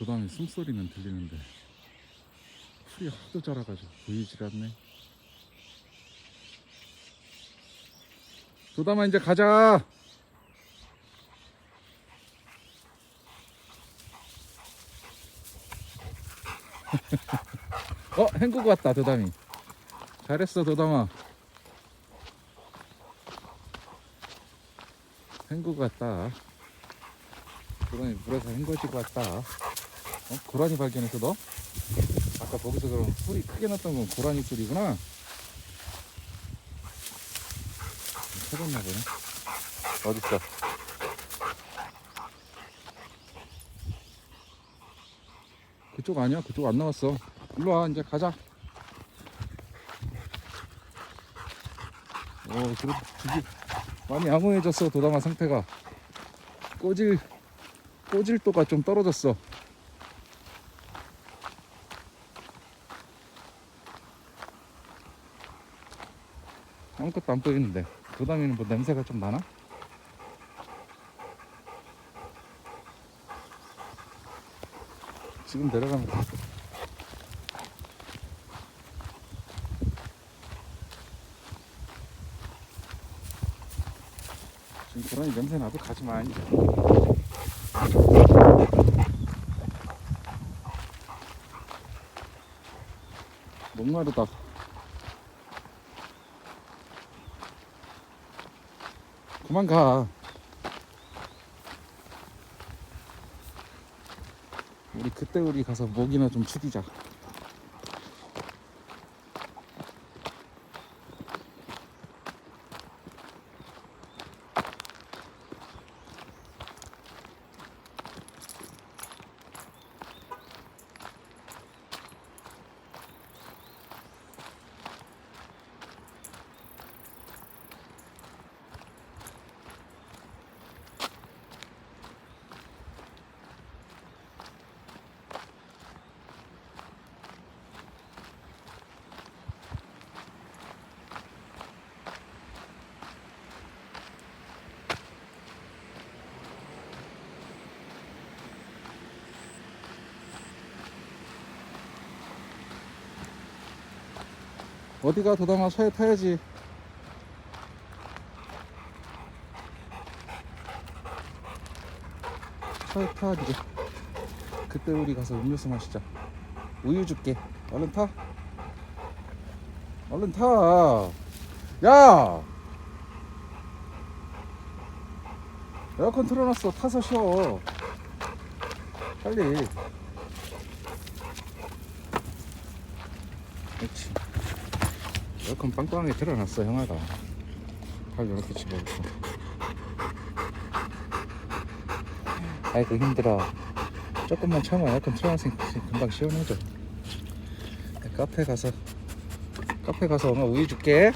도담이 숨소리는 들리는데 풀이 하도 자라가지고 보이질 않네. 도담아 이제 가자. 어 헹구고 왔다 도담이. 잘했어 도담아. 헹구고 왔다. 도담이 물에서 헹궈지고 왔다 어? 고라니 발견했어 너? 아까 거기서 그럼 풀이 크게 났던 건 고라니 풀이구나. 찾았나 보네. 어딨어? 그쪽 아니야? 그쪽 안 나왔어. 일로와 이제 가자. 어 그래도 되게 많이 양호해졌어 도담아 상태가. 꼬질 꼬질도가 좀 떨어졌어 아무것도 안 보이는데 도담이는 뭐 냄새가 좀 나나? 지금 내려가면 돼. 지금 고라니 냄새 나도 가지 마 이제. 목마르다. 그만 가. 우리 그때 우리 가서 목이나 좀 축이자. 어디가 도담아 차에 타야지. 차에 타 이제. 그때 우리 가서 음료수 마시자. 우유 줄게. 얼른 타. 얼른 타. 야. 에어컨 틀어놨어. 타서 쉬어. 빨리. 그렇지. 에어컨 빵빵하게 틀어놨어 형아가. 팔 이렇게 집어넣고. 아이고 힘들어. 조금만 참아. 에어컨 틀어놨으니 금방 시원해져. 카페 가서 카페 가서 엄마 우유 줄게.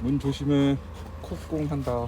문 조심해. 콧공 한다